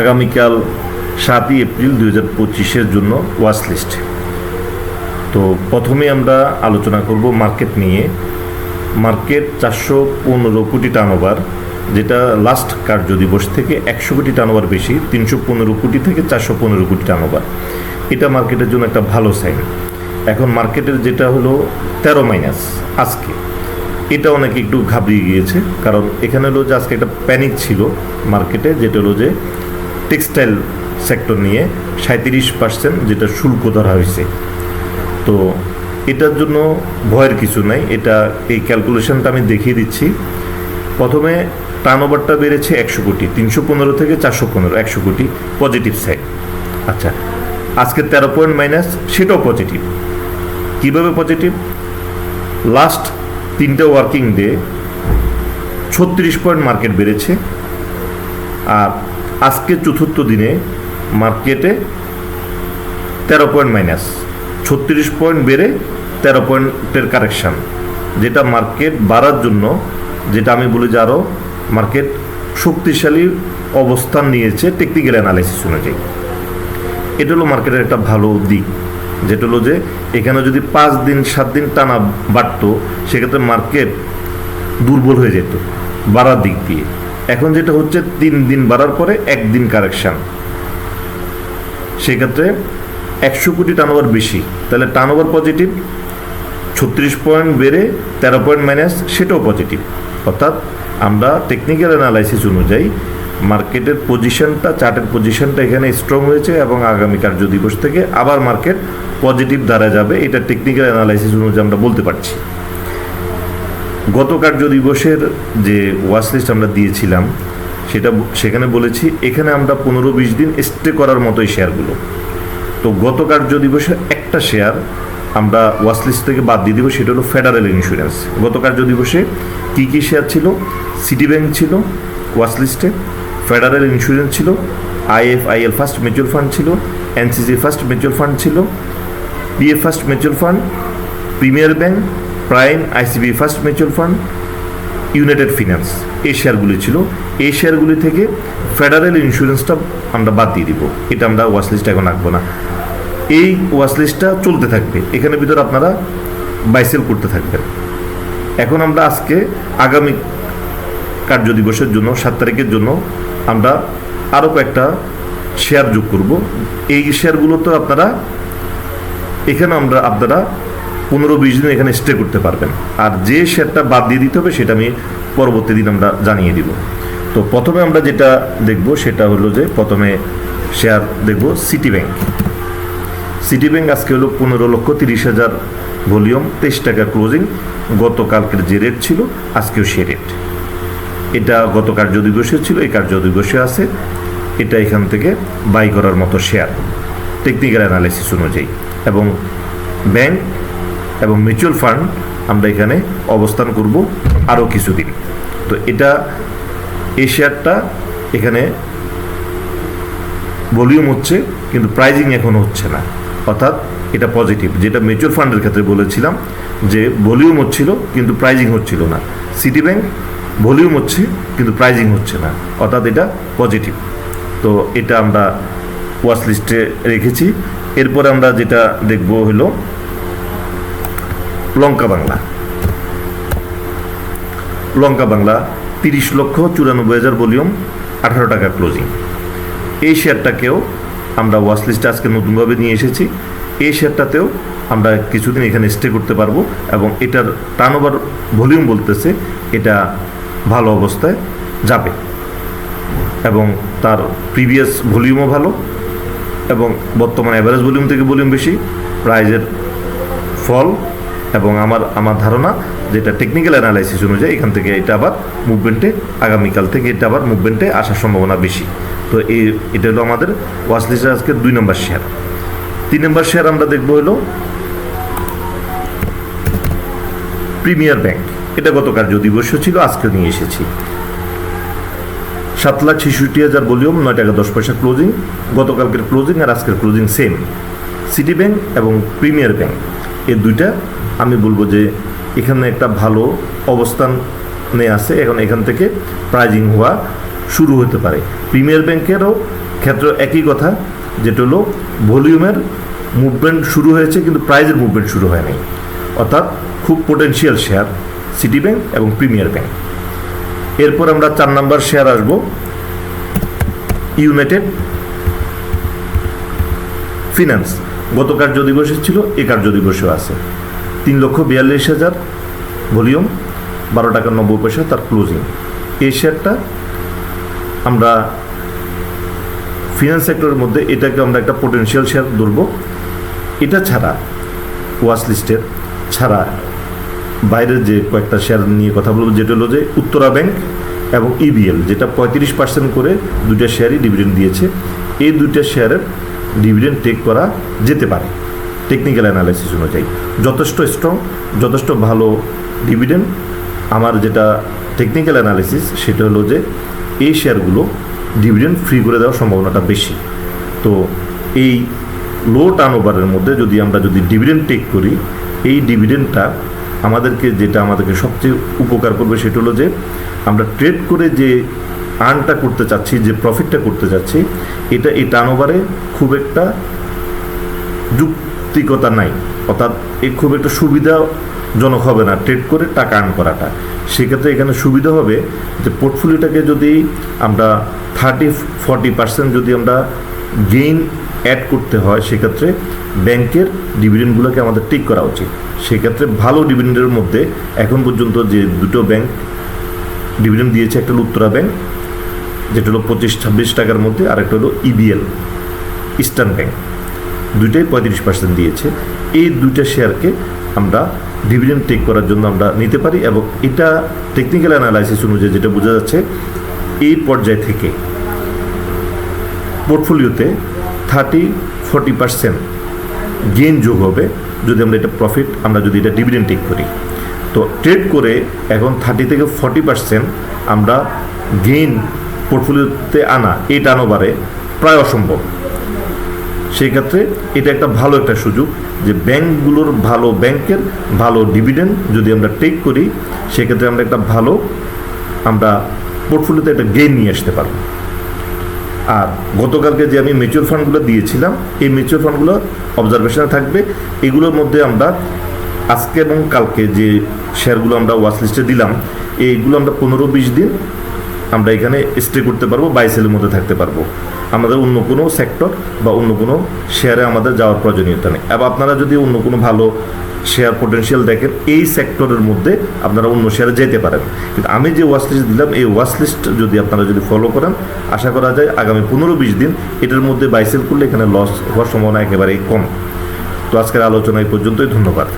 আগামীকাল সাতই এপ্রিল দুই হাজার পঁচিশের জন্য ওয়াচ লিস্ট। তো প্রথমে আমরা আলোচনা করব মার্কেট নিয়ে। মার্কেট চারশো পনেরো কোটি টার্নওভার যেটা লাস্ট কার্য দিবস থেকে একশো কোটি টার্নওভার বেশি, তিনশো পনেরো কোটি থেকে চারশো পনেরো কোটি টার্নওভার এটা মার্কেটের জন্য একটা ভালো সাইন এখন মার্কেটের যেটা হলো তেরো মাইনাস আজকে। এটা অনেকে একটু ঘাবড়িয়ে গিয়েছে, কারণ এখানে হলো যে আজকে একটা প্যানিক ছিল মার্কেটে, যেটা হলো যে টেক্সটাইল সেক্টর নিয়ে সাঁত্রিশ পার্সেন্ট যেটা শুল্ক ধরা হয়েছে। তো এটার জন্য ভয়ের কিছু নাই। এটা এই ক্যালকুলেশনটা আমি দেখিয়ে দিচ্ছি। প্রথমে টার্নওভারটা বেড়েছে একশো কোটি, তিনশো পনেরো থেকে চারশো পনেরো, একশো কোটি, পজিটিভ সাইড। আচ্ছা আজকে তেরো পয়েন্ট মাইনাস, সেটাও পজিটিভ। কীভাবে পজিটিভ? লাস্ট তিনটে ওয়ার্কিং ডে, ছত্রিশ পয়েন্ট মার্কেট বেড়েছে। আর আজকে চতুর্থ দিনে মার্কেটে তেরো পয়েন্ট মাইনাস, ছত্রিশ পয়েন্ট বেড়ে তেরো পয়েন্টের কারেকশান, যেটা মার্কেট বাড়ার জন্য, যেটা আমি বলি যে আরও মার্কেট শক্তিশালী অবস্থান নিয়েছে টেকনিক্যাল অ্যানালাইসিস অনুযায়ী। এটা হলো মার্কেটের একটা ভালো দিক, যেটা হলো যে এখানে যদি পাঁচ দিন, সাত দিন টানা বাড়তো, সেক্ষেত্রে মার্কেট দুর্বল হয়ে যেত, বাড়ার দিক দিয়ে। এখন যেটা হচ্ছে তিন দিন বাড়ার পরে একদিন কারেকশান। সেক্ষেত্রে একশো কোটি টার্নওভার বেশি। তাহলে টার্নওভার পজিটিভ ছত্রিশ পয়েন্ট বেড়ে তেরো পয়েন্ট মাইনাস সেটাও পজিটিভ অর্থাৎ আমরা টেকনিক্যাল অ্যানালাইসিস অনুযায়ী মার্কেটের পজিশনটা চার্টের পজিশনটা এখানে স্ট্রং হয়েছে এবং আগামী কার্য দিবস থেকে আবার মার্কেট পজিটিভ দ্বারা যাবে। এটা টেকনিক্যাল অ্যানালাইসিস অনুযায়ী আমরা বলতে পারছি। গত কার্য দিবসের যে ওয়াচ লিস্ট আমরা দিয়েছিলাম, সেটা সেখানে বলেছি, এখানে আমরা পনেরো বিশ দিন স্টে করার মতোই শেয়ারগুলো তো গত কার্য দিবসের একটা শেয়ার আমরা ওয়াচ লিস্ট থেকে বাদ দিয়ে দিব, সেটা হলো ফেডারেল ইন্স্যুরেন্স গত কার্য দিবসে কী কী শেয়ার ছিল? সিটি ব্যাংক ছিল ওয়াচ লিস্টে ফেডারেল ইন্স্যুরেন্স ছিল আইএফআইএল ফার্স্ট মিউচুয়াল ফান্ড ছিল এনসিসি ফার্স্ট মিউচুয়াল ফান্ড ছিল PF First Mutual Fund Premier Bank Prime ICB First Mutual Fund, United Finance. এই শেয়ারগুলি ছিল। এই শেয়ারগুলি থেকে ফেডারেল ইন্স্যুরেন্সটা আমরা বাদ দিয়ে দিব। এটা আমরা ওয়াচ লিস্টে এখন রাখব না। এই ওয়াচ লিস্টটা চলতে থাকবে। এখানে ভিতরে আপনারা বাইসেল করতে থাকবেন। এখন আমরা আজকে আগামী কার্য দিবসের জন্য, সাত তারিখের জন্য আমরা আরও কয়েকটা শেয়ার যোগ করব। এই শেয়ারগুলো তো আপনারা, এখানে আমরা আপনারা পনেরো বিশ দিন এখানে স্টে করতে পারবেন। আর যে শেয়ারটা বাদ দিয়ে দিতে হবে, সেটা আমি পরবর্তী দিন আমরা জানিয়ে দিব। তো প্রথমে আমরা যেটা দেখব, সেটা হলো যে প্রথমে শেয়ার দেখব সিটি ব্যাংক সিটি ব্যাংক আজকে হলো পনেরো লক্ষ তিরিশ হাজার ভলিউম, তেইশ টাকা ক্লোজিং গতকালকের যে রেট ছিল, আজকেও সে রেট এটা গত কার্য দিবসে ছিল, এই কার্য দিবসে আছে, এটা এখান থেকে বাই করার মতো শেয়ার টেকনিক্যাল অ্যানালাইসিস অনুযায়ী। এবং ব্যাংক এবং মিউচুয়াল ফান্ড আমরা এখানে অবস্থান করব আরও কিছুদিন। তো এটা এই শেয়ারটা এখানে ভলিউম হচ্ছে, কিন্তু প্রাইজিং এখনও হচ্ছে না। অর্থাৎ এটা পজিটিভ। যেটা মিউচুয়াল ফান্ডের ক্ষেত্রে বলেছিলাম যে ভলিউম হচ্ছিল, কিন্তু প্রাইজিং হচ্ছিল না। সিটি ব্যাংক ভলিউম হচ্ছে, কিন্তু প্রাইজিং হচ্ছে না। অর্থাৎ এটা পজিটিভ। তো এটা আমরা ওয়াচ লিস্টে রেখেছি। এরপরে আমরা যেটা দেখব হলো লঙ্কা বাংলা। লঙ্কা বাংলা তিরিশ লক্ষ চুরানব্বই হাজার ভলিউম, আঠারো টাকা ক্লোজিং। এই শেয়ারটাকেও আমরা ওয়াচ লিস্টে আজকে নতুনভাবে নিয়ে এসেছি। এই শেয়ারটাতেও আমরা কিছুদিন এখানে স্টে করতে পারব এবং এটার টার্ন ওভার ভলিউম বলতেছে এটা ভালো অবস্থায় যাবে। এবং তার প্রিভিয়াস ভলিউমও ভালো এবং বর্তমানে অ্যাভারেজ ভলিউম থেকে ভলিউম বেশি প্রাইজের ফল এবং আমার আমার ধারণা যেটা টেকনিক্যাল অ্যানালাইসিস অনুযায়ী এখান থেকে এটা আবার মুভমেন্টে আগামীকাল থেকে এটা আবার মুভমেন্টে আসার সম্ভাবনা বেশি। তো এই, এটা হলো আমাদের ওয়াচ লিস্টের আজকে দুই নম্বর শেয়ার তিন নম্বর শেয়ার আমরা দেখব হলো প্রিমিয়ার ব্যাংক এটা গত কার্য দিবস ছিল আজকে নিয়ে এসেছি। সাত লাখ ছেষট্টি হাজার ভলিউম, নয় টাকা দশ পয়সা ক্লোজিং গতকালকের ক্লোজিং আর আজকের ক্লোজিং সেম সিটি ব্যাংক এবং প্রিমিয়ার ব্যাংক এই দুইটা আমি বলব যে এখানে একটা ভালো অবস্থানে আছে এখন এখান থেকে প্রাইজিং হওয়া শুরু হতে পারে। প্রিমিয়ার ব্যাংকেরও ক্ষেত্রে একই কথা, যেটা হলো ভলিউমের মুভমেন্ট শুরু হয়েছে, কিন্তু প্রাইজের মুভমেন্ট শুরু হয় নাই অর্থাৎ খুব পোটেনশিয়াল শেয়ার সিটি ব্যাংক এবং প্রিমিয়ার ব্যাংক এরপর আমরা চার নাম্বার শেয়ার আসব ইউনাইটেড ফিনান্স গত কার্য দিবসে ছিল এ কার্য দিবসেও আছে। তিন লক্ষ বিয়াল্লিশ হাজার ভলিউম, বারো টাকা নব্বই পয়সা তার ক্লোজিং এই শেয়ারটা আমরা ফিনান্স সেক্টরের মধ্যে এটাকে আমরা একটা পোটেনশিয়াল শেয়ার ধরবো। এটা ছাড়া ওয়াচ লিস্টের ছাড়া বাইরের যে কয়েকটা শেয়ার নিয়ে কথা বলব, যেটা হলো যে উত্তরা ব্যাংক এবং ইবিএল যেটা পঁয়ত্রিশ পার্সেন্ট করে দুইটা শেয়ারই ডিভিডেন্ড দিয়েছে। এই দুইটা শেয়ারের ডিভিডেন্ড টেক করা যেতে পারে। টেকনিক্যাল অ্যানালাইসিস অনুযায়ী। যথেষ্ট স্ট্রং যথেষ্ট ভালো ডিভিডেন্ড আমার যেটা টেকনিক্যাল অ্যানালিসিস সেটা হলো যে, এই শেয়ারগুলো ডিভিডেন্ড ফ্রি করে দেওয়ার সম্ভাবনাটা বেশি। তো এই লো টার্নওভারের মধ্যে যদি আমরা যদি ডিভিডেন্ড টেক করি, এই ডিভিডেন্ডটা আমাদেরকে যেটা আমাদেরকে সবচেয়ে উপকার করবে সেটা হলো যে, আমরা ট্রেড করে যে আর্নটা করতে চাচ্ছি, যে প্রফিটটা করতে চাচ্ছি, এটা এই টার্নওভারে খুব একটা যুক্তিকতা নাই। অর্থাৎ এ খুব একটা সুবিধাজনক হবে না ট্রেড করে টাকা আর্ন করাটা। সেক্ষেত্রে এখানে সুবিধা হবে যে পোর্টফোলিওটাকে যদি আমরা থার্টি ফর্টি পার্সেন্ট যদি আমরা গেইন অ্যাড করতে হয়, সেক্ষেত্রে ব্যাংকের ডিভিডেন্ডগুলোকে আমাদের টেক করা উচিত। সেক্ষেত্রে ভালো ডিভিডেন্ডের মধ্যে এখন পর্যন্ত যে দুটো ব্যাংক ডিভিডেন্ড দিয়েছে, একটা হলো উত্তরা ব্যাংক যেটা হলো পঁচিশ, ছাব্বিশ টাকার মধ্যে আর একটা হলো ইবিএল ইস্টার্ন ব্যাংক দুইটাই পঁয়ত্রিশ পার্সেন্ট দিয়েছে। এই দুইটা শেয়ারকে আমরা ডিভিডেন্ড টেক করার জন্য আমরা নিতে পারি এবং এটা টেকনিক্যাল অ্যানালাইসিস অনুযায়ী যেটা বোঝা যাচ্ছে, এই পর্যায় থেকে পোর্টফোলিওতে থার্টি ফর্টি পার্সেন্ট গেইন যোগ হবে যদি আমরা এটা প্রফিট আমরা যদি এটা ডিভিডেন্ড টেক করি। তো ট্রেড করে এখন থার্টি থেকে ফর্টি পার্সেন্ট আমরা গেইন পোর্টফোলিওতে আনা এই টার্নওভারে প্রায় অসম্ভব। সেই ক্ষেত্রে এটা একটা ভালো একটা সুযোগ যে ব্যাংকগুলোর ভালো ব্যাংকের ভালো ডিভিডেন্ড যদি আমরা টেক করি, সেক্ষেত্রে আমরা একটা ভালো আমরা পোর্টফোলিওতে একটা গেইন নিয়ে আসতে পারব। আর গতকালকে যে আমি মিউচুয়াল ফান্ডগুলো দিয়েছিলাম, এই মিউচুয়াল ফান্ডগুলো অবজারভেশনে থাকবে। এগুলোর মধ্যে আমরা আজকে এবং কালকে যে শেয়ারগুলো আমরা ওয়াচ লিস্টে দিলাম, এইগুলো আমরা পনেরো বিশ দিন আমরা এখানে স্টে করতে পারব বাই সেলের মধ্যে থাকতে পারব। আমাদের অন্য কোনো সেক্টর বা অন্য কোনো শেয়ারে আমাদের যাওয়ার প্রয়োজনীয়তা নেই। এবং আপনারা যদি অন্য কোনো ভালো শেয়ার পোটেনশিয়াল দেখেন, এই সেক্টরের মধ্যে আপনারা অন্য শেয়ারে যেতে পারেন। কিন্তু আমি যে ওয়াচ লিস্ট দিলাম, এই ওয়াচ লিস্ট যদি আপনারা যদি ফলো করেন, আশা করা যায় আগামী পনেরো বিশ দিন এটার মধ্যে বাইসেল করলে এখানে লস হওয়ার সম্ভাবনা একেবারেই কম। তো আজকের আলোচনা এই পর্যন্তই, ধন্যবাদ।